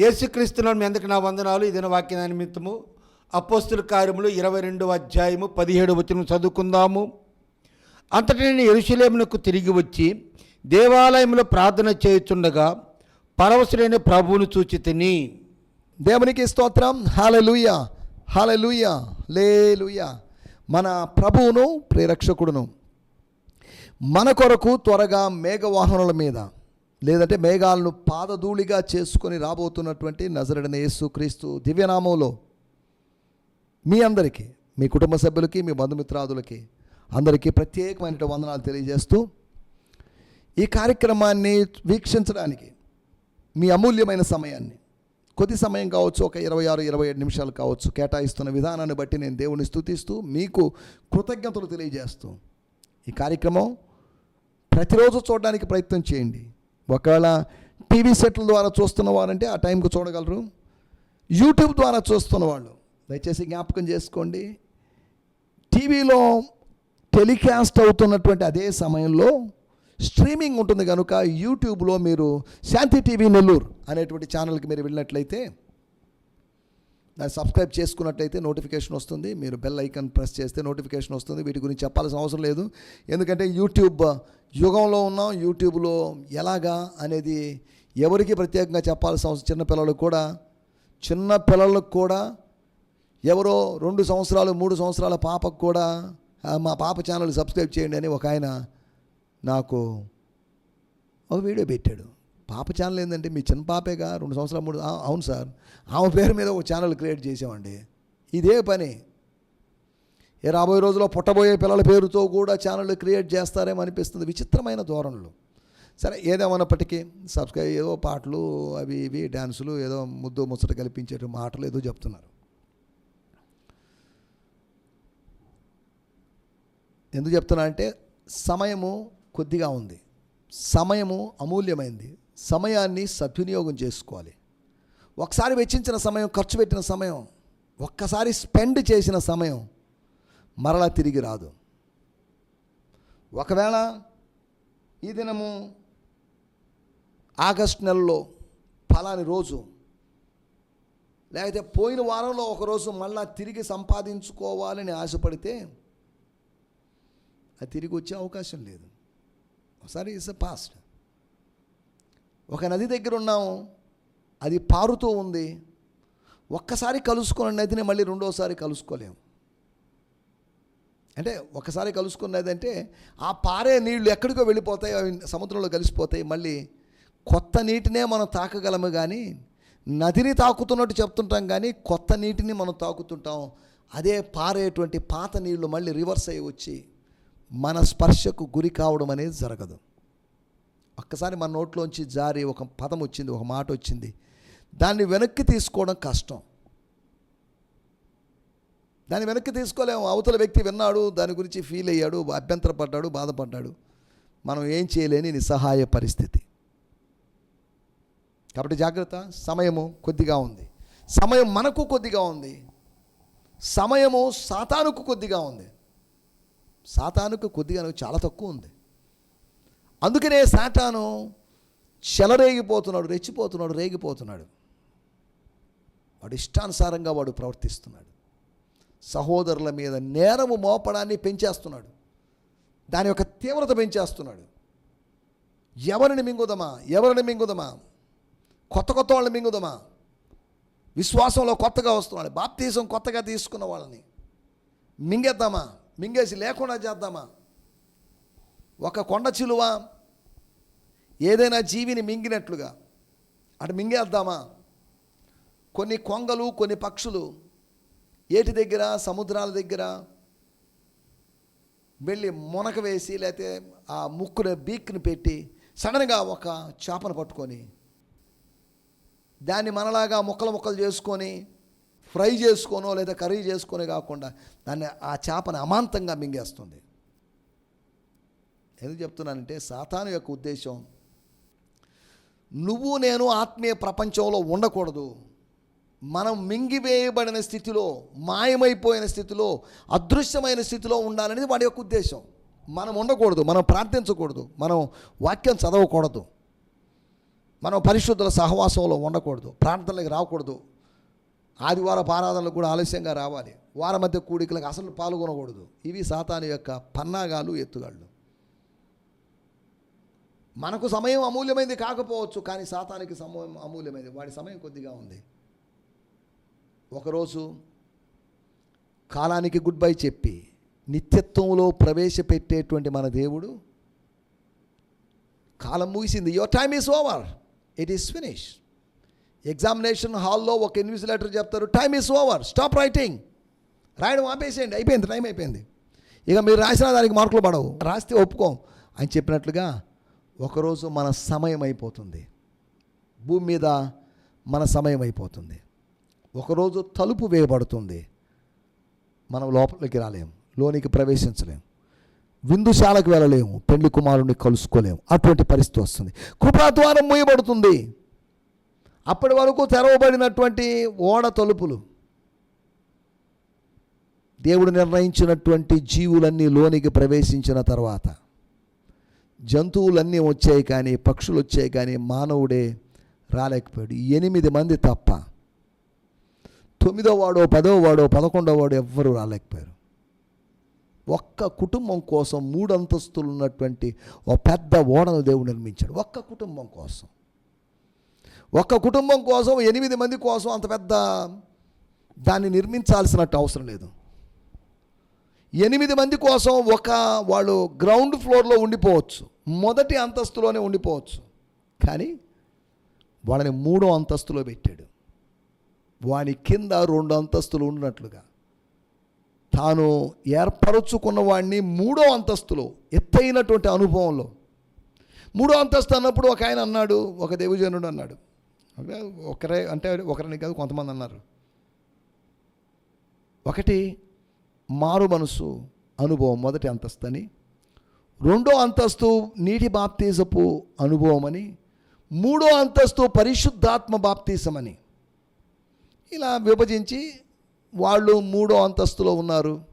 యేసుక్రీస్తులో మీ అందరికి నా వందనాలు. ఇదిన వాక్య నిమిత్తము అపోస్తుల కార్యములు ఇరవై రెండవ అధ్యాయము పదిహేడు వచ్చిన చదువుకుందాము. అంతటి నేను ఎరుశలేమునకు తిరిగి వచ్చి దేవాలయంలో ప్రార్థన చేయుచుండగా పరవశులైన ప్రభువును చూచి తిని. దేవునికి స్తోత్రం. హాలలుయ హాలలుయ లేలుయ మన ప్రభువును ప్రేరక్షకుడును మన కొరకు త్వరగా మేఘవాహనుల మీద లేదంటే మేఘాలను పాదధూళిగా చేసుకొని రాబోతున్నటువంటి నజరడిన యేసు క్రీస్తు దివ్యనామంలో మీ అందరికీ మీ కుటుంబ సభ్యులకి మీ బంధుమిత్రాదులకి అందరికీ ప్రత్యేకమైన వందనాలు తెలియజేస్తూ ఈ కార్యక్రమాన్ని వీక్షించడానికి మీ అమూల్యమైన సమయాన్ని కొద్ది సమయం కావచ్చు ఒక ఇరవై ఆరు ఇరవై ఏడు నిమిషాలు కావచ్చు కేటాయిస్తున్న విధానాన్ని బట్టి నేను దేవుని స్థుతిస్తూ మీకు కృతజ్ఞతలు తెలియజేస్తూ ఈ కార్యక్రమం ప్రతిరోజు చూడడానికి ప్రయత్నం చేయండి. ఒకవేళ టీవీ సెట్ల ద్వారా చూస్తున్న వారంటే ఆ టైంకి చూడగలరు. యూట్యూబ్ ద్వారా చూస్తున్న వాళ్ళు దయచేసి జ్ఞాపకం చేసుకోండి. టీవీలో టెలికాస్ట్ అవుతున్నటువంటి అదే సమయంలో స్ట్రీమింగ్ ఉంటుంది కనుక యూట్యూబ్లో మీరు శాంతి టీవీ నెల్లూరు అనేటువంటి ఛానల్కి మీరు వెళ్ళినట్లయితే దాన్ని సబ్స్క్రైబ్ చేసుకున్నట్టయితే నోటిఫికేషన్ వస్తుంది. మీరు బెల్ ఐకాన్ ప్రెస్ చేస్తే నోటిఫికేషన్ వస్తుంది. వీటి గురించి చెప్పాల్సిన అవసరం లేదు. ఎందుకంటే యూట్యూబ్ యుగంలో ఉన్నాం. యూట్యూబ్లో ఎలాగా అనేది ఎవరికి ప్రత్యేకంగా చెప్పాల్సిన అవసరం చిన్నపిల్లలకు కూడా చిన్న పిల్లలకు కూడా ఎవరో రెండు సంవత్సరాలు మూడు సంవత్సరాల పాపకు కూడా మా పాప ఛానల్ సబ్స్క్రైబ్ చేయండి అని ఒక ఆయన నాకు ఒక వీడియో పెట్టాడు. పాప ఛానల్ ఏంటంటే మీ చిన్న పాపేగా రెండు సంవత్సరాలు మూడు అవును సార్. ఆమె పేరు మీద ఒక ఛానల్ క్రియేట్ చేసామండి ఇదే పని. ఏ రాబోయే రోజుల్లో పుట్టబోయే పిల్లల పేరుతో కూడా ఛానల్ క్రియేట్ చేస్తారేమో అనిపిస్తుంది. విచిత్రమైన ధోరణులు. సరే ఏదేమన్నప్పటికీ సబ్స్క్రైబ్ ఏదో పాటలు అవి ఇవి డ్యాన్సులు ఏదో ముద్దు ముచ్చట కల్పించే మాటలు ఏదో చెప్తున్నారు. ఎందుకు చెప్తున్నా అంటే సమయము కొద్దిగా ఉంది. సమయము అమూల్యమైంది. సమయాన్ని సద్వినియోగం చేసుకోవాలి. ఒకసారి వెచ్చించిన సమయం ఖర్చు పెట్టిన సమయం ఒక్కసారి స్పెండ్ చేసిన సమయం మరలా తిరిగి రాదు. ఒకవేళ ఈ దినము ఆగస్ట్ నెలలో ఫలాని రోజు లేకపోతే పోయిన వారంలో ఒకరోజు మళ్ళా తిరిగి సంపాదించుకోవాలని ఆశపడితే అది తిరిగి వచ్చే అవకాశం లేదు. ఒకసారి ఇట్స్ పాస్ట్. ఒక నది దగ్గర ఉన్నాము. అది పారుతూ ఉంది. ఒక్కసారి కలుసుకున్న నదిని మళ్ళీ రెండోసారి కలుసుకోలేము. అంటే ఒకసారి కలుసుకున్నది అంటే ఆ పారే నీళ్ళు ఎక్కడికో వెళ్ళిపోతాయి అవి సముద్రంలో కలిసిపోతాయి. మళ్ళీ కొత్త నీటినే మనం తాకగలము కానీ నదిని తాకుతున్నట్టు చెప్తుంటాం కానీ కొత్త నీటిని మనం తాకుతుంటాం. అదే పారేటువంటి పాత నీళ్ళు మళ్ళీ రివర్స్ అయ్యి వచ్చి మన స్పర్శకు గురి కావడం అనేది జరగదు. ఒక్కసారి మన నోట్లోంచి జారి ఒక పదం వచ్చింది ఒక మాట వచ్చింది. దాన్ని వెనక్కి తీసుకోవడం కష్టం. దాన్ని వెనక్కి తీసుకోలేము. అవతల వ్యక్తి విన్నాడు దాని గురించి ఫీల్ అయ్యాడు అభ్యంతరపడ్డాడు బాధపడ్డాడు. మనం ఏం చేయలేని నిస్సహాయ పరిస్థితి. కాబట్టి జాగ్రత్త సమయము కొద్దిగా ఉంది. సమయం మనకు కొద్దిగా ఉంది. సమయము సాతానుకు కొద్దిగా ఉంది. సాతానుకు కొద్దిగా చాలా తక్కువ ఉంది. అందుకనే సాటాను చెలరేగిపోతున్నాడు రెచ్చిపోతున్నాడు రేగిపోతున్నాడు. వాడు ఇష్టానుసారంగా వాడు ప్రవర్తిస్తున్నాడు. సహోదరుల మీద నేరము మోపడాన్ని పెంచేస్తున్నాడు. దాని యొక్క తీవ్రత పెంచేస్తున్నాడు. ఎవరిని మింగుదమా? ఎవరిని మింగుదమా? కొత్త కొత్త వాళ్ళని మింగుదమా? విశ్వాసంలో కొత్తగా వస్తున్నాడు. బాప్తీసం కొత్తగా తీసుకున్న వాళ్ళని మింగేద్దామా? మింగేసి లేకుండా చేద్దామా? ఒక కొండ చిలువ ఏదైనా జీవిని మింగినట్లుగా. అటు మింగేద్దామా? కొన్ని కొంగలు కొన్ని పక్షులు ఏటి దగ్గర సముద్రాల దగ్గర వెళ్ళి మునక వేసి లేకపోతే ఆ ముక్కున బీక్ని పెట్టి సడన్గా ఒక చేపను పట్టుకొని దాన్ని మనలాగా ముక్కలు ముక్కలు చేసుకొని ఫ్రై చేసుకోనో లేదా కర్రీ చేసుకొని కాకుండా దాన్ని ఆ చేపను అమాంతంగా మింగేస్తుంది. ఎందుకు చెప్తున్నానంటే సాతాను యొక్క ఉద్దేశం నువ్వు నేను ఆత్మీయ ప్రపంచంలో ఉండకూడదు. మనం మింగివేయబడిన స్థితిలో మాయమైపోయిన స్థితిలో అదృశ్యమైన స్థితిలో ఉండాలనేది వాడి యొక్క ఉద్దేశం. మనం ఉండకూడదు మనం ప్రార్థించకూడదు మనం వాక్యం చదవకూడదు. మనం పరిశుద్ధుల సహవాసంలో ఉండకూడదు ప్రార్థనలకు రాకూడదు. ఆదివార ఆరాధనలకు కూడా ఆలస్యంగా రావాలి. వార మధ్య కూడికలకు అసలు పాల్గొనకూడదు. ఇవి సాతాను యొక్క పన్నాగాలు ఎత్తుగాళ్ళు. మనకు సమయం అమూల్యమైంది కాకపోవచ్చు కానీ సాతానికి సమయం అమూల్యమైనది వాడి సమయం కొద్దిగా ఉంది. ఒకరోజు కాలానికి గుడ్ బై చెప్పి నిత్యత్వంలో ప్రవేశపెట్టేటువంటి మన దేవుడు కాలం ముగిసింది. Your time is over it is finish examination హాల్లో ఒక ఇన్విజిలేటర్ చెప్తారు time is over stop writing రాయడం ఆపేసేయండి. అయిపోయింది టైం అయిపోయింది. ఇక మీరు రాసిన దానికి మార్కులు పడవు. రాస్తే ఒప్పుకోం. అని చెప్పినట్లుగా ఒకరోజు మన సమయం అయిపోతుంది భూమి మీద మన సమయం అయిపోతుంది ఒకరోజు తలుపు వేయబడుతుంది. మనం లోపలికి రాలేము. లోనికి ప్రవేశించలేము. విందుశాలకు వెళ్ళలేము. పెళ్ళి కుమారుని కలుసుకోలేము. అటువంటి పరిస్థితి వస్తుంది. కృపాద్వారం మూయబడుతుంది. అప్పటి వరకు తెరవబడినటువంటి ఓడ తలుపులు. దేవుడు నిర్ణయించినటువంటి జీవులన్నీ లోనికి ప్రవేశించిన తర్వాత జంతువులన్నీ వచ్చాయి కానీ పక్షులు వచ్చాయి కానీ మానవుడే రాలేకపోయాడు. ఎనిమిది మంది తప్ప తొమ్మిదో వాడో పదో వాడో పదకొండో వాడు ఎవ్వరూ రాలేకపోయారు. ఒక్క కుటుంబం కోసం మూడు అంతస్తులు ఉన్నటువంటి ఒక పెద్ద ఓడను దేవుడు నిర్మించాడు. ఒక్క కుటుంబం కోసం. ఒక్క కుటుంబం కోసం ఎనిమిది మంది కోసం అంత పెద్ద దాన్ని నిర్మించాల్సినట్టు అవసరం లేదు. ఎనిమిది మంది కోసం ఒక వాళ్ళు గ్రౌండ్ ఫ్లోర్లో ఉండిపోవచ్చు. మొదటి అంతస్తులోనే ఉండిపోవచ్చు. కానీ వాళ్ళని మూడో అంతస్తులో పెట్టాడు. వాని కింద రెండు అంతస్తులు ఉన్నట్లుగా. తాను ఏర్పరచుకున్న వాడిని మూడో అంతస్తులో ఎత్తైనటువంటి అనుభవంలో. మూడో అంతస్తు అన్నప్పుడు ఒక ఆయన అన్నాడు ఒక దేవజనుడు అన్నాడు. ఒకరే అంటే ఒకరిని కాదు కొంతమంది అన్నారు. ఒకటి మారు మనసు అనుభవం మొదటి అంతస్తు అని రెండో అంతస్తు నీటి బాప్తీసపు అనుభవం అని మూడో అంతస్తు పరిశుద్ధాత్మ బాప్తీసమని ఇలా విభజించి వాళ్ళు మూడో అంతస్తులో ఉన్నారు.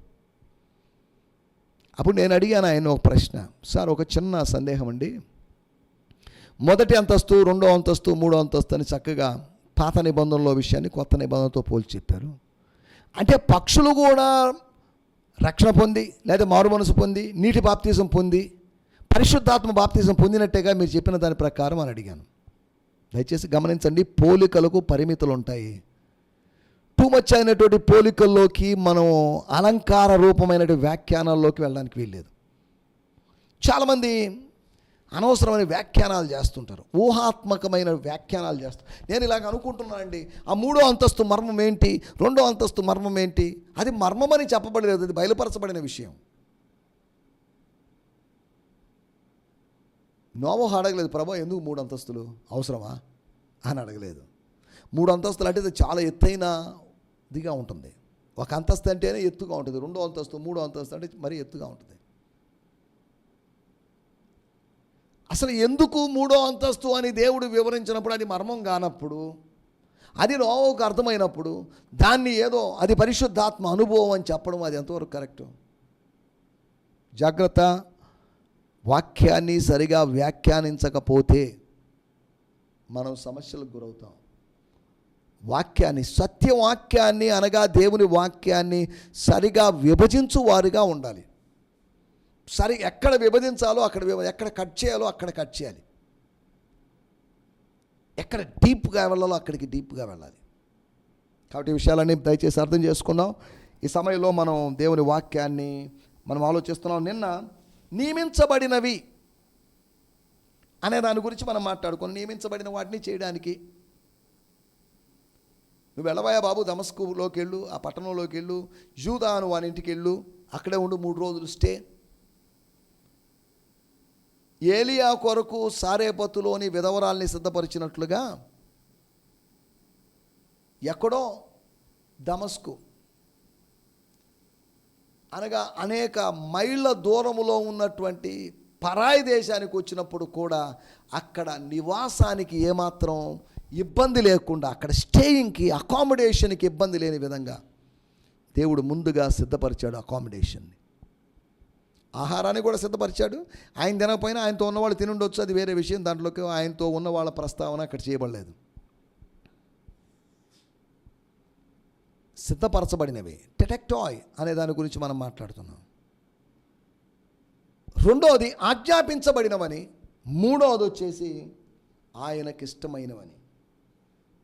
అప్పుడు నేను అడిగాను ఆయన ఒక ప్రశ్న. సార్ ఒక చిన్న సందేహం అండి. మొదటి అంతస్తు రెండో అంతస్తు మూడో అంతస్తు అని చక్కగా పాత నిబంధనలో విషయాన్ని కొత్త నిబంధనతో పోల్చి చెప్పారు. అంటే పక్షులు కూడా రక్షణ పొంది లేదా మారు మనసు పొంది నీటి బాప్తీసం పొంది పరిశుద్ధాత్మ బాప్తీసం పొందినట్టేగా మీరు చెప్పిన దాని ప్రకారం అని అడిగాను. దయచేసి గమనించండి పోలికలకు పరిమితులు ఉంటాయి టూ మచ్ అయినటువంటి పోలికల్లోకి మనం అలంకార రూపమైనటువంటి వ్యాఖ్యానాల్లోకి వెళ్ళడానికి వీల్లేదు. చాలామంది అనవసరమైన వ్యాఖ్యానాలు చేస్తుంటారు. ఊహాత్మకమైన వ్యాఖ్యానాలు చేస్తారు నేను ఇలాగ అనుకుంటున్నానండి. ఆ మూడో అంతస్తు మర్మం ఏంటి? రెండో అంతస్తు మర్మం ఏంటి? అది మర్మమని చెప్పబడలేదు. అది బయలుపరచబడిన విషయం. నోవో అడగలేదు ప్రభా ఎందుకు మూడు అంతస్తులు? అవసరమా? అని అడగలేదు. మూడు అంతస్తులు అంటే చాలా ఎత్తైన దిగా ఉంటుంది. ఒక అంతస్తు అంటేనే ఎత్తుగా ఉంటుంది. రెండో అంతస్తు మూడో అంతస్తు అంటే మరీ ఎత్తుగా ఉంటుంది. అసలు ఎందుకు మూడో అంతస్తు అని దేవుడు వివరించినప్పుడు అది మర్మం కానప్పుడు అది నోవుకు అర్థమైనప్పుడు దాన్ని ఏదో అది పరిశుద్ధాత్మ అనుభవం అని చెప్పడం అది ఎంతవరకు కరెక్ట్? జాగ్రత్త. వాక్యాన్ని సరిగా వ్యాఖ్యానించకపోతే మనం సమస్యలకు గురవుతాం. వాక్యాన్ని సత్యవాక్యాన్ని అనగా దేవుని వాక్యాన్ని సరిగా విభజించు వారిగా ఉండాలి. సరి ఎక్కడ విభజించాలో అక్కడ విభ ఎక్కడ కట్ చేయాలో అక్కడ కట్ చేయాలి. ఎక్కడ డీప్గా వెళ్ళాలో అక్కడికి డీప్గా వెళ్ళాలి. కాబట్టి ఈ విషయాలన్నీ దయచేసి అర్థం చేసుకున్నాం ఈ సమయంలో మనం దేవుని వాక్యాన్ని మనం ఆలోచిస్తున్నాం. నిన్న నియమించబడినవి అనే దాని గురించి మనం మాట్లాడుకుని నియమించబడిన వాటిని చేయడానికి నువ్వు వెళ్ళబోయా బాబు దమస్కులోకి వెళ్ళు ఆ పట్టణంలోకి వెళ్ళు జూదా అని వాని ఇంటికి వెళ్ళు అక్కడే ఉండు మూడు రోజులు స్టే. ఏలియా కొరకు సారేపతులోని విధవరాల్ని సిద్ధపరిచినట్లుగా ఎక్కడో దమస్కు అనగా అనేక మైళ్ళ దూరములో ఉన్నటువంటి పరాయి దేశానికి వచ్చినప్పుడు కూడా అక్కడ నివాసానికి ఏమాత్రం ఇబ్బంది లేకుండా అక్కడ స్టేయింగ్కి అకామిడేషన్కి ఇబ్బంది లేని విధంగా దేవుడు ముందుగా సిద్ధపరిచాడు అకామిడేషన్ని. ఆహారాన్ని కూడా సిద్ధపరిచాడు. ఆయన తినకపోయినా ఆయనతో ఉన్నవాళ్ళు తినుండొచ్చు అది వేరే విషయం. దాంట్లోకి ఆయనతో ఉన్న వాళ్ళ ప్రస్తావన అక్కడ చేయబడలేదు. సిద్ధపరచబడినవి. టెటెక్టాయ్ అనే దాని గురించి మనం మాట్లాడుతున్నాం. రెండోది ఆజ్ఞాపించబడినవని మూడోది వచ్చేసి ఆయనకిష్టమైనవని.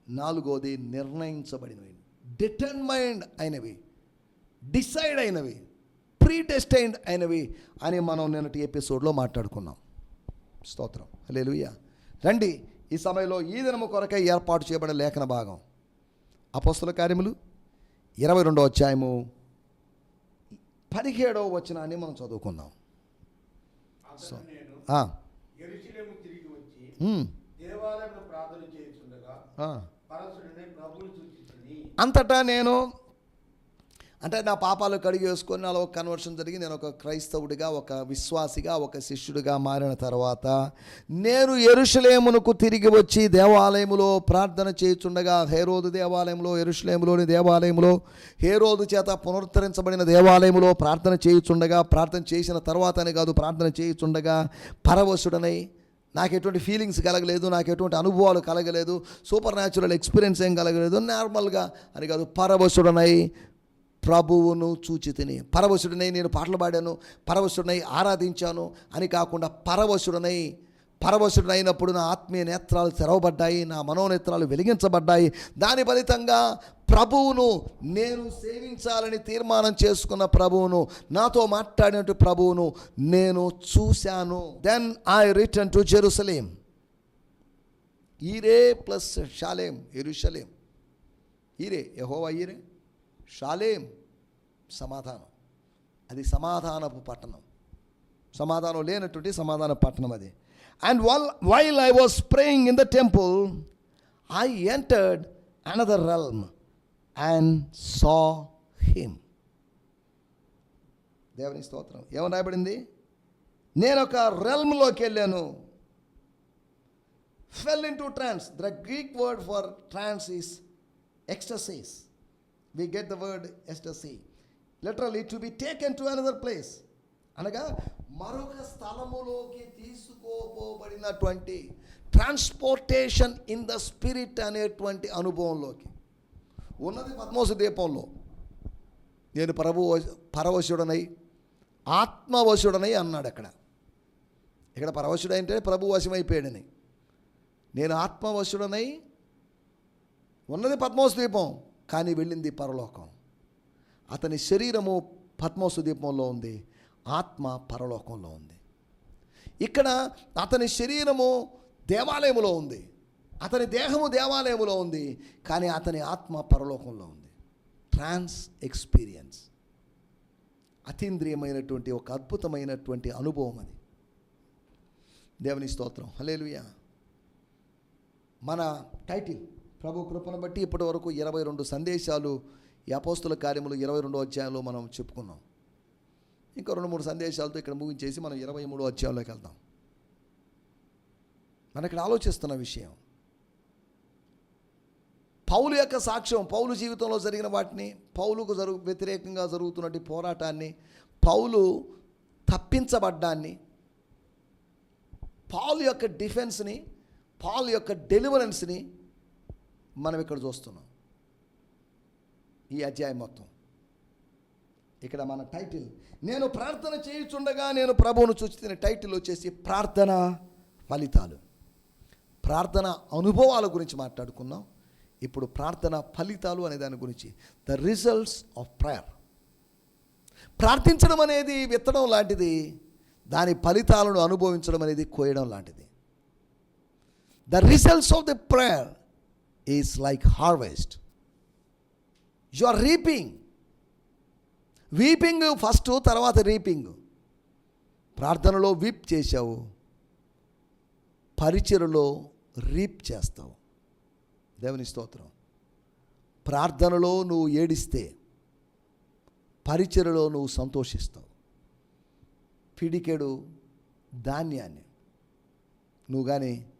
నాలుగోది నిర్ణయించబడినవి. డిటర్మైండ్ అయినవి. డిసైడ్ అయినవి. ప్రీ డెస్టైన్డ్ అయినవి అని మనం నిన్నటి ఎపిసోడ్లో మాట్లాడుకున్నాం. స్తోత్రం. హల్లెలూయా. రండి ఈ సమయంలో ఈ దినము కొరకై ఏర్పాటు చేయబడిన లేఖన భాగం. అపోస్తుల కార్యములు ఇరవై రెండో అధ్యాయము పదిహేడవ వచనాన్ని మనం చదువుకుందాం. సూచించుని అంతటా నేను అంటే నా పాపాలు కడిగి వేసుకొని నాలో ఒక కన్వర్షన్ జరిగి నేను ఒక క్రైస్తవుడిగా ఒక విశ్వాసిగా ఒక శిష్యుడిగా మారిన తర్వాత నేను ఎరుషలేమునకు తిరిగి వచ్చి దేవాలయములో ప్రార్థన చేయుచుండగా హేరోదు దేవాలయంలో ఎరుషలేములోని దేవాలయంలో హేరోదు చేత పునరుద్ధరించబడిన దేవాలయంలో ప్రార్థన చేయుచుండగా ప్రార్థన చేసిన తర్వాతనే కాదు ప్రార్థన చేయుచుండగా పరవశుడనై నాకు ఎటువంటి ఫీలింగ్స్ కలగలేదు నాకు ఎటువంటి అనుభవాలు కలగలేదు సూపర్ న్యాచురల్ ఎక్స్పీరియన్స్ ఏం కలగలేదు నార్మల్గా అని కాదు పరవశుడనై ప్రభువును చూచి తిని నేను పాటలు పాడాను పరవశుడినై ఆరాధించాను అని కాకుండా పరవశుడనై పరవశుడైనప్పుడు నా ఆత్మీయ నేత్రాలు తెరవబడ్డాయి నా మనోనేత్రాలు వెలిగించబడ్డాయి. దాని ఫలితంగా ప్రభువును నేను సేవించాలని తీర్మానం చేసుకున్న ప్రభువును నాతో మాట్లాడినట్టు ప్రభువును నేను చూశాను. Then I return to Jerusalem ఈరే ప్లస్ షాలేం ఎరుషలేం ఈరే యహోవా ఈరే షాలేం సమాధానం. అది సమాధానపు పట్టణం. సమాధానం లేనటువంటి సమాధాన పట్టణం అది. అండ్ వల్ while I was praying in the temple I entered another realm and saw him దేవుని స్తోత్రం. ఏమని రాయబడింది? నేను ఒక రెల్మ్లోకి వెళ్ళాను. Fell into trance the Greek word for trance is exercise we get the word ecstasy literally to be taken to another place అనగా మరొక స్థలములోకి తీసుకోబోబడినటువంటి ట్రాన్స్పోర్టేషన్ ఇన్ ద స్పిరిట్ అనేటువంటి అనుభవంలోకి. ఉన్నది పద్మోస దీపంలో. నేను ప్రభు పరవశుడనై ఆత్మవశుడనై అన్నాడు అక్కడ. ఇక్కడ పరవశుడు అంటే ప్రభు వశమైపోయాడని. నేను ఆత్మవశుడనై ఉన్నది పద్మోస దీపం. కానీ వెళ్ళింది పరలోకం. అతని శరీరము పద్మోస దీపంలో ఉంది ఆత్మ పరలోకంలో ఉంది. ఇక్కడ అతని శరీరము దేవాలయములో ఉంది అతని దేహము దేవాలయములో ఉంది కానీ అతని ఆత్మ పరలోకంలో ఉంది. ట్రాన్స్ ఎక్స్పీరియన్స్ అతీంద్రియమైనటువంటి ఒక అద్భుతమైనటువంటి అనుభవం అది. దేవుని స్తోత్రం. హలేలుయా మన టైటిల్ ప్రభు కృపను బట్టి ఇప్పటి వరకు ఇరవై రెండు సందేశాలు ఈ అపోస్తుల కార్యములు ఇరవై రెండో అధ్యాయంలో మనం చెప్పుకున్నాం. ఇంకా రెండు మూడు సందేశాలతో ఇక్కడ ముగించేసి మనం ఇరవై మూడో అధ్యాయంలోకి వెళ్దాం. మన ఇక్కడ ఆలోచిస్తున్న విషయం. పౌలు యొక్క సాక్ష్యం పౌలు జీవితంలో జరిగిన వాటిని పౌలుకు జరుగు వ్యతిరేకంగా జరుగుతున్నటువంటి పోరాటాన్ని పౌలు తప్పించబడ్డాన్ని పాల్ యొక్క డిఫెన్స్ని పాల్ యొక్క డెలివరెన్స్ని మనం ఇక్కడ చూస్తున్నాం. ఈ అధ్యాయం మొత్తం. ఇక్కడ మన టైటిల్ నేను ప్రార్థన చేయుచుండగా నేను ప్రభువును చూచిన టైటిల్ వచ్చేసి ప్రార్థన ఫలితాలు. ప్రార్థన అనుభవాల గురించి మాట్లాడుకున్నాం ఇప్పుడు ప్రార్థన ఫలితాలు అనే దాని గురించి. ద రిజల్ట్స్ ఆఫ్ ప్రేయర్ ప్రార్థించడం అనేది విత్తడం లాంటిది. దాని ఫలితాలను అనుభవించడం అనేది కోయడం లాంటిది. The results of the prayer is like harvest you are reaping weeping first తర్వాత రీపింగ్ ప్రార్థనలో వీప్ చేశావు. పరిచయలో రీప్ చేస్తావు. దేవుని స్తోత్రం. ప్రార్థనలో నువ్వు ఏడిస్తే పరిచయలో నువ్వు సంతోషిస్తావు. పిడికెడు ధాన్యాన్ని. నువ్వు కానీ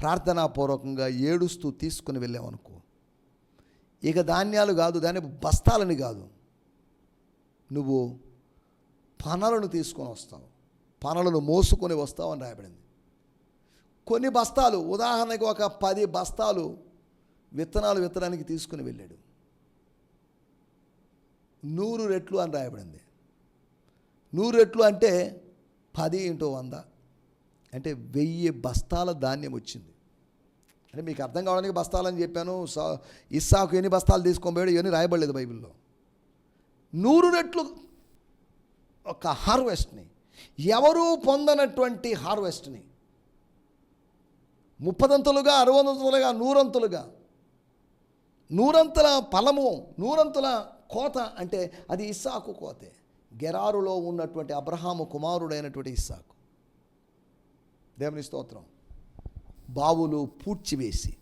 ప్రార్థనాపూర్వకంగా ఏడుస్తూ తీసుకుని వెళ్ళావనుకో ఇక ధాన్యాలు కాదు దాని బస్తాలని కాదు. నువ్వు పనలను తీసుకొని వస్తావు. పనలను మోసుకొని వస్తావు అని రాయబడింది. కొన్ని బస్తాలు ఉదాహరణకు ఒక పది బస్తాలు విత్తనాలు విత్తనానికి తీసుకుని వెళ్ళాడు. నూరు రెట్లు అని రాయబడింది. నూరు రెట్లు అంటే పది ఇంటూ వంద. అంటే వెయ్యి బస్తాల ధాన్యం వచ్చింది. అంటే మీకు అర్థం కావడానికి బస్తాలని చెప్పాను. సా- ఇస్సాకు ఎన్ని బస్తాలు తీసుకొని పోయాడు ఇవన్నీ రాయబడలేదు బైబిల్లో. నూరు రెట్లు ఒక హార్వెస్ట్ని ఎవరూ పొందనటువంటి హార్వెస్ట్ని ముప్పదంతులుగా అరవంతులుగా నూరంతులుగా నూరంతుల ఫలము నూరంతుల కోత అంటే అది ఇస్సాకు కోతే. గెరారులో ఉన్నటువంటి అబ్రహాము కుమారుడైనటువంటి ఇస్సాకు. దేవుని స్తోత్రం. బావులు పూడ్చివేసి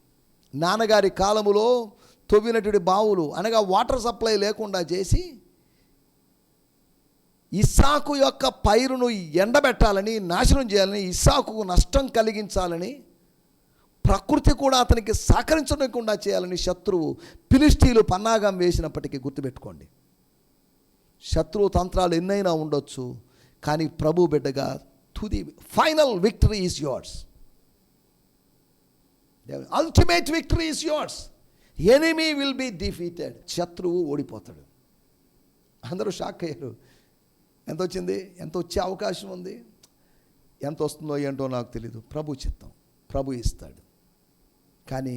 నాన్నగారి కాలములో తవ్వినటువంటి బావులు అనగా వాటర్ సప్లై లేకుండా చేసి ఇస్సాకు యొక్క పైరును ఎండబెట్టాలని నాశనం చేయాలని ఇస్సాకు నష్టం కలిగించాలని ప్రకృతి కూడా అతనికి సహకరించకుండా చేయాలని శత్రువు పిలిస్టీలు పన్నాగం వేసినప్పటికీ గుర్తుపెట్టుకోండి. శత్రువు తంత్రాలు ఎన్నైనా ఉండొచ్చు కానీ ప్రభు బిడ్డగా తుది final victory is yours ultimate victory is yours enemy will be defeated శత్రువు ఓడిపోతాడు. అందరూ షాక్ అయ్యారు. ఎంత వచ్చింది? ఎంత వచ్చే అవకాశం ఉంది? ఎంత వస్తుందో ఏంటో నాకు తెలీదు. ప్రభు చిత్తం. ప్రభు ఇస్తాడు. కానీ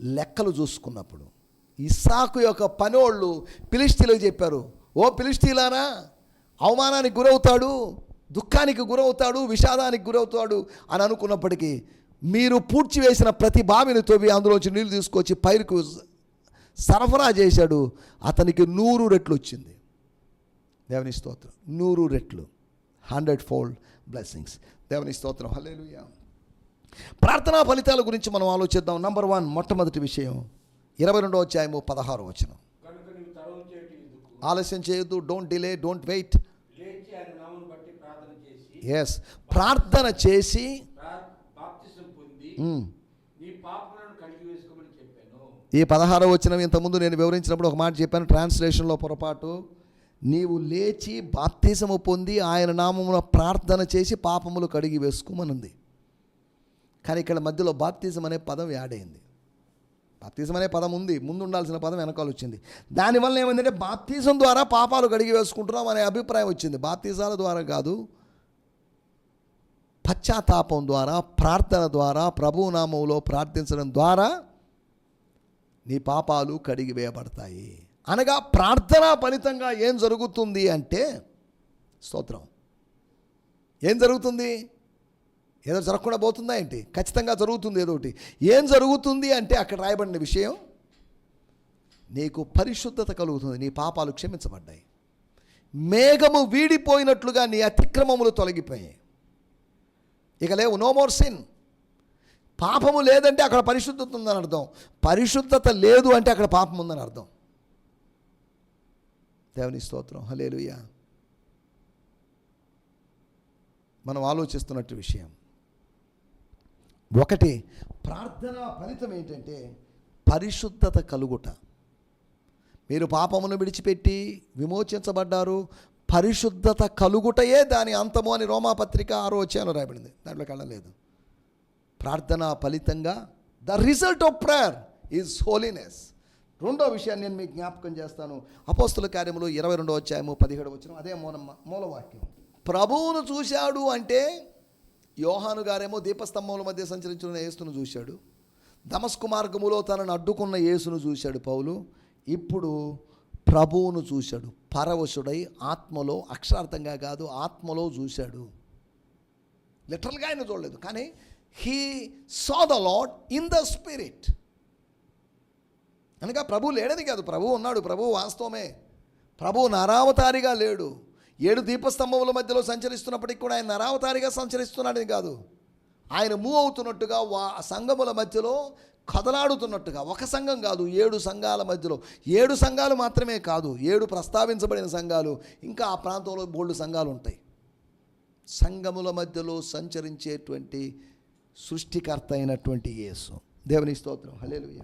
లెక్కలు చూసుకున్నప్పుడు ఇస్సాకు యొక్క పనోళ్ళు పిలిస్తీలకు చెప్పారు ఓ పిలిస్తీలారా అవమానానికి గురవుతాడు. దుఃఖానికి గురవుతాడు విషాదానికి గురవుతాడు అని అనుకున్నప్పటికీ మీరు పూడ్చివేసిన ప్రతి బావిని తవ్వి అందులోంచి నీళ్ళు తీసుకొచ్చి పైరుకు సరఫరా చేశాడు. అతనికి నూరు రెట్లు వచ్చింది. దేవుని స్తోత్రం. నూరు రెట్లు. Hundred fold blessings. దేవుని స్తోత్రం. హల్లెలూయా. ప్రార్థనా ఫలితాల గురించి మనం ఆలోచిద్దాం. నంబర్ వన్ మొట్టమొదటి విషయం. ఇరవై రెండో అధ్యాయము పదహారు వచనం. ఆలస్యం చేయొద్దు. డోంట్ డిలే డోంట్ వెయిట్ లేచి ఆయన నామను బట్టి ప్రార్థన చేసి ఎస్ ప్రార్థన చేసి ఈ పదహారో వచనం ఇంతకుముందు నేను వివరించినప్పుడు ఒక మాట చెప్పాను. ట్రాన్స్లేషన్లో పొరపాటు. నీవు లేచి బాప్తిసము పొంది ఆయన నామమున ప్రార్థన చేసి పాపములు కడిగి వేసుకోమనుంది. కానీ ఇక్కడ మధ్యలో బాప్తిజం అనే పదం యాడ్ అయింది. బాప్తిజం అనే పదం ఉంది. ముందు ఉండాల్సిన పదం వెనకాల వచ్చింది. దానివల్ల ఏమైందంటే బాప్తిజం ద్వారా పాపాలు కడిగి వేసుకుంటున్నాం అనే అభిప్రాయం వచ్చింది. బాప్తిజాల ద్వారా కాదు పశ్చాత్తాపం ద్వారా ప్రార్థన ద్వారా ప్రభునామంలో ప్రార్థించడం ద్వారా నీ పాపాలు కడిగి వేయబడతాయి. అనగా ప్రార్థన ఫలితంగా ఏం జరుగుతుంది అంటే స్తోత్రం. ఏం జరుగుతుంది? ఏదో జరగకుండా పోతుందా ఏంటి? ఖచ్చితంగా జరుగుతుంది ఏదో ఒకటి. ఏం జరుగుతుంది అంటే అక్కడ రాయబడిన విషయం నీకు పరిశుద్ధత కలుగుతుంది నీ పాపాలు క్షమించబడ్డాయి. మేఘము వీడిపోయినట్లుగా నీ అతిక్రమములు తొలగిపోయాయి. ఇక లేవు నో మోర్ సిన్ పాపము లేదంటే అక్కడ పరిశుద్ధత ఉందని అర్థం. పరిశుద్ధత లేదు అంటే అక్కడ పాపం ఉందని అర్థం. దేవుని స్తోత్రం. హలేలుయ్యా మనం ఆలోచిస్తున్నట్టు విషయం. ఒకటి ప్రార్థన ఫలితం ఏంటంటే పరిశుద్ధత కలుగుట. మీరు పాపమును విడిచిపెట్టి విమోచించబడ్డారు పరిశుద్ధత కలుగుటయే దాని అంతము అని రోమాపత్రిక ఆరో వచ్చాను రాయబడింది. దాంట్లోకి వెళ్ళలేదు ప్రార్థన ఫలితంగా the result of prayer is holiness. రెండో విషయాన్ని నేను మీకు జ్ఞాపకం చేస్తాను. అపోస్తుల కార్యములు ఇరవై రెండో వచ్చాయము పదిహేడు వచ్చిన అదే మూల మూలవాక్యం ప్రభువును చూశాడు అంటే యోహాను గారేమో దీపస్తంభముల మధ్య సంచరించిన యేసును చూశాడు. దమస్కు మార్గములో తనను అడ్డుకున్న యేసును చూశాడు పౌలు. ఇప్పుడు ప్రభువును చూశాడు. పరవశుడై ఆత్మలో అక్షరార్థంగా కాదు ఆత్మలో చూశాడు. లిటరల్గా ఆయన చూడలేదు. కానీ he saw the Lord in the spirit అనగా ప్రభు లేడని కాదు. ప్రభు ఉన్నాడు. ప్రభు వాస్తవమే. ప్రభు నరావతారిగా లేడు. ఏడు దీపస్తంభముల మధ్యలో సంచరిస్తున్నప్పటికీ కూడా ఆయన నరావతారిగా సంచరిస్తున్నాడని కాదు. ఆయన మూవ్ అవుతున్నట్టుగా వా సంఘముల మధ్యలో కదలాడుతున్నట్టుగా ఒక సంఘం కాదు ఏడు సంఘాల మధ్యలో. ఏడు సంఘాలు మాత్రమే కాదు ఏడు ప్రస్తావించబడిన సంఘాలు ఇంకా ఆ ప్రాంతంలో బోల్డు సంఘాలు ఉంటాయి. సంఘముల మధ్యలో సంచరించేటువంటి సృష్టికర్త అయినటువంటి యేసు. దేవుని స్తోత్రం. హలేలు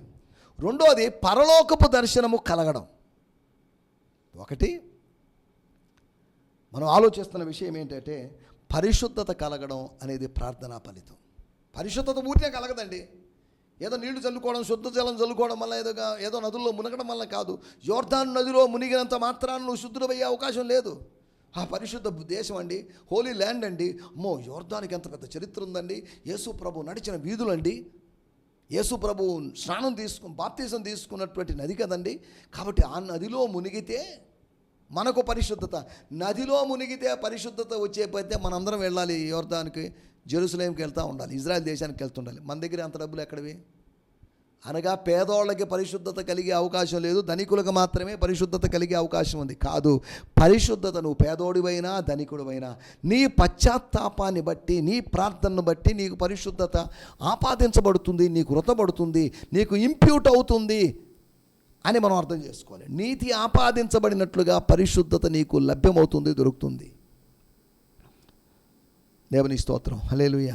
రెండోది పరలోకపు దర్శనము కలగడం. ఒకటి మనం ఆలోచిస్తున్న విషయం ఏంటంటే పరిశుద్ధత కలగడం అనేది ప్రార్థనా ఫలితం. పరిశుద్ధత పూర్తిగా కలగదండి. ఏదో నీళ్ళు చల్లుకోవడం శుద్ధ జలం చల్లుకోవడం వల్ల ఏదో ఏదో నదుల్లో మునగడం వల్ల కాదు. యోర్ధాన్ నదిలో మునిగినంత మాత్రాన్ని నువ్వు శుద్ధుడయ్యే అవకాశం లేదు. ఆ పరిశుద్ధ దేశం అండి హోలీ ల్యాండ్ అండి అమ్మో యోర్ధానికి ఎంత పెద్ద చరిత్ర ఉందండి. యేసు ప్రభు నడిచిన వీధులండి యేసు ప్రభు స్నానం తీసుకు బాప్తీసం తీసుకున్నటువంటి నది కదండి. కాబట్టి ఆ నదిలో మునిగితే మనకు పరిశుద్ధత. నదిలో మునిగితే పరిశుద్ధత వచ్చే పడితే మనందరం వెళ్ళాలి యోర్ధానికి జెరూసలేంకి వెళ్తూ ఉండాలి ఇజ్రాయెల్ దేశానికి వెళ్తుండాలి మన దగ్గర అంత డబ్బులు ఎక్కడవి? అనగా పేదోళ్ళకి పరిశుద్ధత కలిగే అవకాశం లేదు ధనికులకు మాత్రమే పరిశుద్ధత కలిగే అవకాశం ఉంది. కాదు పరిశుద్ధత నువ్వు పేదోడివైనా ధనికుడివైనా నీ పశ్చాత్తాపాన్ని బట్టి నీ ప్రార్థనను బట్టి నీకు పరిశుద్ధత ఆపాదించబడుతుంది నీకు వృతబడుతుంది నీకు ఇంప్యూట్ అవుతుంది అని మనం అర్థం చేసుకోవాలి. నీతి ఆపాదించబడినట్లుగా పరిశుద్ధత నీకు లభ్యమవుతుంది దొరుకుతుంది. దేవుని స్తోత్రం. హలేలుయ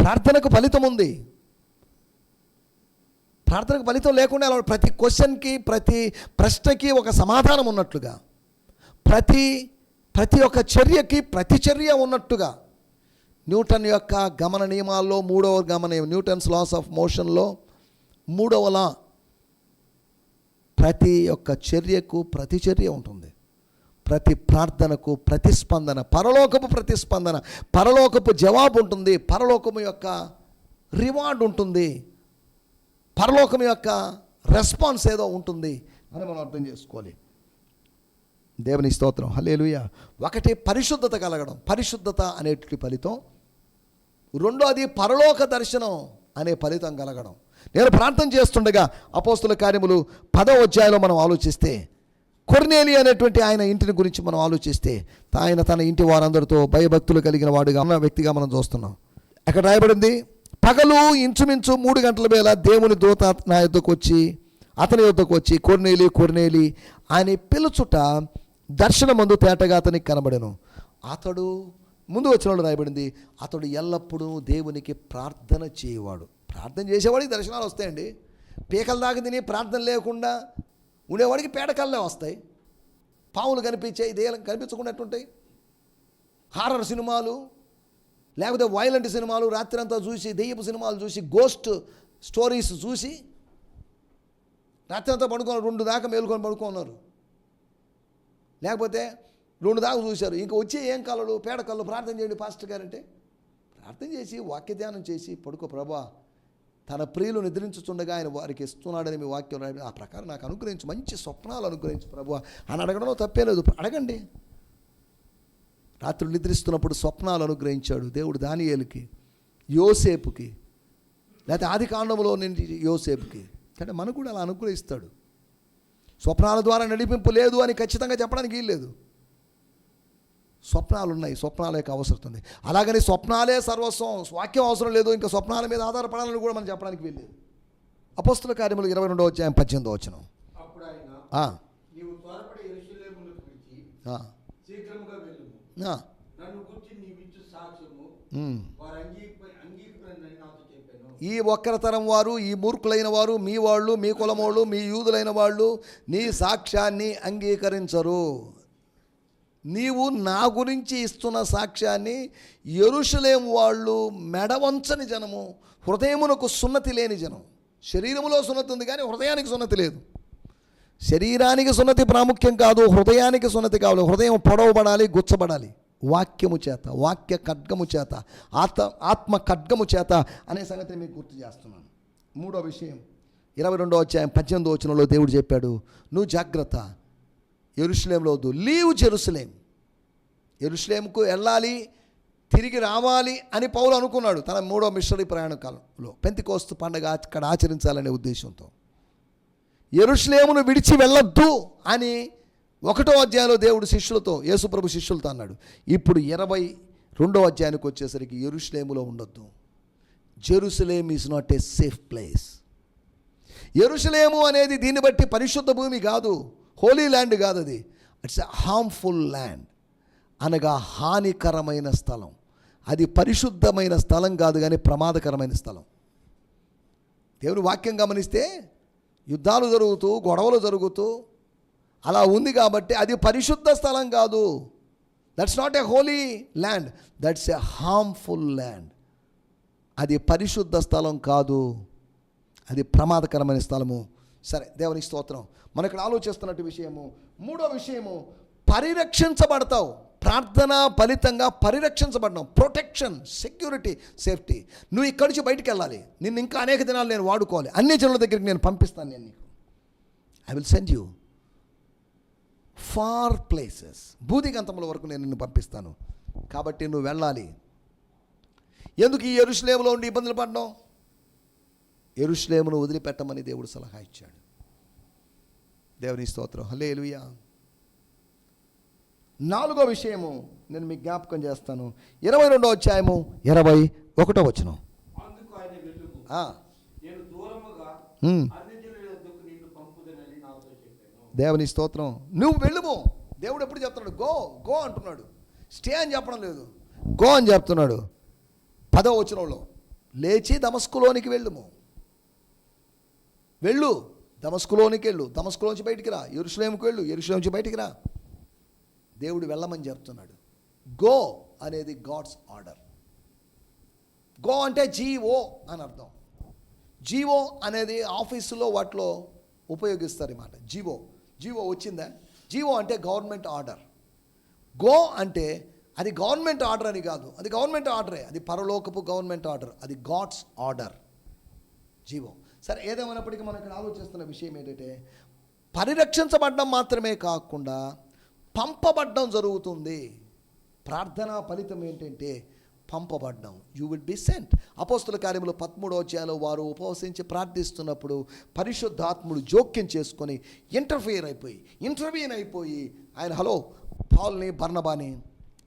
ప్రార్థనకు ఫలితం ఉంది. ప్రార్థనకు ఫలితం లేకుండా అలా ప్రతి క్వశ్చన్కి ప్రతి ప్రశ్నకి ఒక సమాధానం ఉన్నట్లుగా ప్రతి ప్రతి ఒక్క చర్యకి ప్రతిచర్య ఉన్నట్టుగా న్యూటన్ యొక్క గమన నియమాల్లో మూడవ గమన న్యూటన్స్ లాస్ ఆఫ్ మోషన్లో మూడవ లా ప్రతి ఒక్క చర్యకు ప్రతిచర్య ఉంటుంది. ప్రతి ప్రార్థనకు ప్రతిస్పందన పరలోకపు ప్రతిస్పందన పరలోకపు జవాబు ఉంటుంది పరలోకము యొక్క రివార్డ్ ఉంటుంది పరలోకం యొక్క రెస్పాన్స్ ఏదో ఉంటుంది అని మనం అర్థం చేసుకోవాలి. దేవుని స్తోత్రం. హలేలుయ ఒకటి పరిశుద్ధత కలగడం పరిశుద్ధత అనేటి ఫలితం. రెండోది పరలోక దర్శనం అనే ఫలితం కలగడం. నేను ప్రార్థన చేస్తుండగా అపోస్తుల కార్యములు పదో అధ్యాయంలో మనం ఆలోచిస్తే కొర్నేలి అనేటువంటి ఆయన ఇంటిని గురించి మనం ఆలోచిస్తే ఆయన తన ఇంటి వారందరితో భయభక్తులు కలిగిన వాడుగా ఉన్న వ్యక్తిగా మనం చూస్తున్నాం. అక్కడ రాయబడింది? పగలు ఇంచుమించు మూడు గంటల వేళ దేవుని దూత నా యొద్దకు వచ్చి అతని యొద్దకు వచ్చి కొర్నేలి కొర్నేలి అని పిలుచుట దర్శనమందు తేటగా అతనికి కనబడెను. అతడు ముందు వచ్చిన వాళ్ళు రాయబడింది అతడు ఎల్లప్పుడూ దేవునికి ప్రార్థన చేయవాడు. ప్రార్థన చేసేవాడికి దర్శనాలు వస్తాయండి. పీకల దాకా తిని ప్రార్థన లేకుండా ఉండేవాడికి పేడకల్లే వస్తాయి. పాములు కనిపించాయి దేయాలు కనిపించకుండా హారర్ సినిమాలు లేకపోతే వైలెంట్ సినిమాలు రాత్రి అంతా చూసి దెయ్యపు సినిమాలు చూసి గోస్ట్ స్టోరీస్ చూసి రాత్రి అంతా రెండు దాకా మేలుకొని పడుకున్నారు. లేకపోతే రెండు దాకా చూశారు. ఇంకా వచ్చే ఏం కలలు పేడ కళ్ళు ప్రార్థన చేయండి పాస్టర్ గారంటే ప్రార్థన చేసి వాక్య ధ్యానం చేసి పడుకో ప్రభా. తన ప్రియులు నిద్రించుతుండగా ఆయన వారికి ఇస్తున్నాడని మీ వాక్యం ఆ ప్రకారం నాకు అనుగ్రహించు మంచి స్వప్నాలు అనుగ్రహించు ప్రభు. అని అడగడంలో తప్పే లేదు. అడగండి. రాత్రులు నిద్రిస్తున్నప్పుడు స్వప్నాలు అనుగ్రహించాడు దేవుడు దానియేలుకి యోసేపుకి లేకపోతే ఆది కాండంలో నుండి యోసేపుకి. అంటే మనకు కూడా అలా అనుగ్రహిస్తాడు. స్వప్నాల ద్వారా నడిపింపు లేదు అని ఖచ్చితంగా చెప్పడానికి వీల్లేదు స్వప్నాలు ఉన్నాయి స్వప్నాల యొక్క అవసరం ఉంది. అలాగని స్వప్నాలే సర్వస్వం. వాక్యం అవసరం లేదు ఇంకా స్వప్నాల మీద ఆధారపడాలని కూడా మనం చెప్పడానికి వీల్లేదు. అపోస్తుల కార్యములు ఇరవై రెండో వచ్చాయం పద్దెనిమిదో వచ్చిన ఈ ఒక్కర తరం వారు ఈ మూర్ఖులైన వారు మీ వాళ్ళు మీ కులమోళ్ళు మీ యూదులైన వాళ్ళు నీ సాక్ష్యాన్ని అంగీకరించరు. నీవు నా గురించి ఇస్తున్న సాక్ష్యాన్ని ఎరుషలేం వాళ్ళు మెడవంచని జనము హృదయమునకు సున్నతి లేని జనం. శరీరములో సున్నతి ఉంది కానీ హృదయానికి సున్నతి లేదు. శరీరానికి సున్నతి ప్రాముఖ్యం కాదు హృదయానికి సున్నతి కావాలి. హృదయం పొడవబడాలి గుచ్చబడాలి. వాక్యము చేత వాక్య ఖడ్గము చేత ఆత్మ ఆత్మ ఖడ్గము చేత అనే సంగతిని మీకు గుర్తు చేస్తున్నాను. మూడో విషయం ఇరవై రెండో అధ్యాయం పద్దెనిమిదో వచ్చినలో దేవుడు చెప్పాడు నువ్వు జాగ్రత్త ఎరుసలేంలో వద్దు. లీవ్ జెరూసలేం ఎరుసలేంకు వెళ్ళాలి తిరిగి రావాలి అని పౌలు అనుకున్నాడు తన మూడో మిషనరీ ప్రయాణ కాలంలో పెంతికోస్తు పండగ అక్కడ ఆచరించాలనే ఉద్దేశంతో. ఎరుషులేమును విడిచి వెళ్ళొద్దు అని ఒకటో అధ్యాయంలో దేవుడు శిష్యులతో యేసుప్రభు శిష్యులతో అన్నాడు. ఇప్పుడు ఇరవై రెండో అధ్యాయానికి వచ్చేసరికి ఎరుషులేములో ఉండొద్దు. Jerusalem is not a safe place ఎరుషలేము అనేది దీన్ని బట్టి పరిశుద్ధ భూమి కాదు. హోలీ ల్యాండ్ కాదు అది. It's a harmful land. అనగా హానికరమైన స్థలం. అది పరిశుద్ధమైన స్థలం కాదు కానీ ప్రమాదకరమైన స్థలం. దేవుని వాక్యం గమనిస్తే యుద్ధాలు జరుగుతూ గొడవలు జరుగుతూ అలా ఉంది కాబట్టి అది పరిశుద్ధ స్థలం కాదు. That's not a holy land that's a harmful land అది పరిశుద్ధ స్థలం కాదు. అది ప్రమాదకరమైన స్థలము. సరే దేవునికి స్తోత్రం. మనం ఇక్కడ ఆలోచిస్తున్నట్టు విషయము మూడో విషయము పరిరక్షించబడతావు. ప్రార్థన ఫలితంగా పరిరక్షించబడడం ప్రొటెక్షన్ సెక్యూరిటీ సేఫ్టీ. నువ్వు ఇక్కడి నుంచి బయటికి వెళ్ళాలి నిన్ను ఇంకా అనేక దినాలు నేను వాడుకోవాలి. అన్ని జనుల దగ్గరికి నేను పంపిస్తాను నేను నీకు. I will send you far places భూదిగంతముల వరకు నేను నిన్ను పంపిస్తాను. కాబట్టి నువ్వు వెళ్ళాలి. ఎందుకు ఈ ఎరుషులేములో ఉండి ఇబ్బందులు పడ్డావు? ఎరుషులేమును వదిలిపెట్టమని దేవుడు సలహా ఇచ్చాడు. దేవుని స్తోత్రం. హలే నాలుగో విషయము నేను మీకు జ్ఞాపకం చేస్తాను. ఇరవై రెండో అధ్యాయము ఇరవై ఒకటో చెప్పాను. దేవుని స్తోత్రం. నువ్వు వెళ్ళుము. దేవుడు ఎప్పుడు చెప్తున్నాడు? గో గో అంటున్నాడు. స్టే అని చెప్పడం లేదు. గో అని చెప్తున్నాడు. పదో వచనంలో. లేచి దమస్కులోనికి వెళ్ళుము. వెళ్ళు. దమస్కులోనికి వెళ్ళు. దమస్కులోంచి బయటికి రా. ఎరుసలేముకి వెళ్ళు. ఎరుసలేంచి బయటికి రా. దేవుడు వెళ్ళమని చెప్తున్నాడు. గో అనేది గాడ్స్ ఆర్డర్. గో అంటే జీవో అని అర్థం. జీవో అనేది ఆఫీసులో వాటిలో ఉపయోగిస్తారు అన్నమాట జీవో. జీవో వచ్చిందా? జీవో అంటే గవర్నమెంట్ ఆర్డర్. గో అంటే అది గవర్నమెంట్ ఆర్డర్ అని కాదు. అది గవర్నమెంట్ ఆర్డరే. అది పరలోకపు గవర్నమెంట్ ఆర్డర్. అది గాడ్స్ ఆర్డర్. జీవో. సరే ఏదేమైనప్పటికీ మనం ఇక్కడ ఆలోచిస్తున్న విషయం ఏంటంటే పరిరక్షించబడడం మాత్రమే కాకుండా పంపబడడం జరుగుతుంది. ప్రార్థనా ఫలితం ఏంటంటే పంపబడ్డం. యూ విల్ బి సెంట్ అపోస్తుల కార్యములు పదమూడో అధ్యాయంలో వారు ఉపవసించి ప్రార్థిస్తున్నప్పుడు పరిశుద్ధాత్ముడు జోక్యం చేసుకొని ఇంటర్ఫియర్ అయిపోయి ఇంటర్వ్యూన్ అయిపోయి ఆయన హలో పాల్ని బర్ణబాని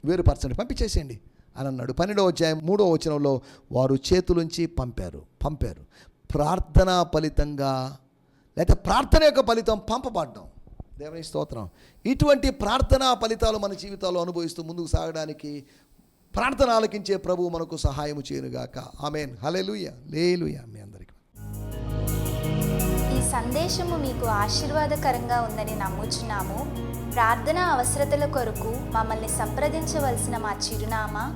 వేరుపరచండి పంపించేసేయండి అని అన్నాడు. పన్నెండో అధ్యాయం మూడో వచనంలో వారు చేతులుంచి పంపారు పంపారు. ప్రార్థన ఫలితంగా లేకపోతే ప్రార్థన యొక్క ఫలితం పంపబడ్డం. దేవుని స్తోత్రం. ఇటువంటి ప్రార్థనా ఫలితాలు మన జీవితాల్లో అనుభవిస్తూ ముందుకు సాగడానికి ప్రార్థన ఆలకించే ప్రభువు మనకు సహాయము చేయనుగాక. ఆమెన్. హలెలుయ లేలుయ మీ అందరికీ. ఈ సందేశము మీకు ఆశీర్వాదకరంగా ఉందని నమ్ముచున్నాము. ప్రార్థన అవసరతల కొరకు మమ్మల్ని సంప్రదించవలసిన మా చిరునామా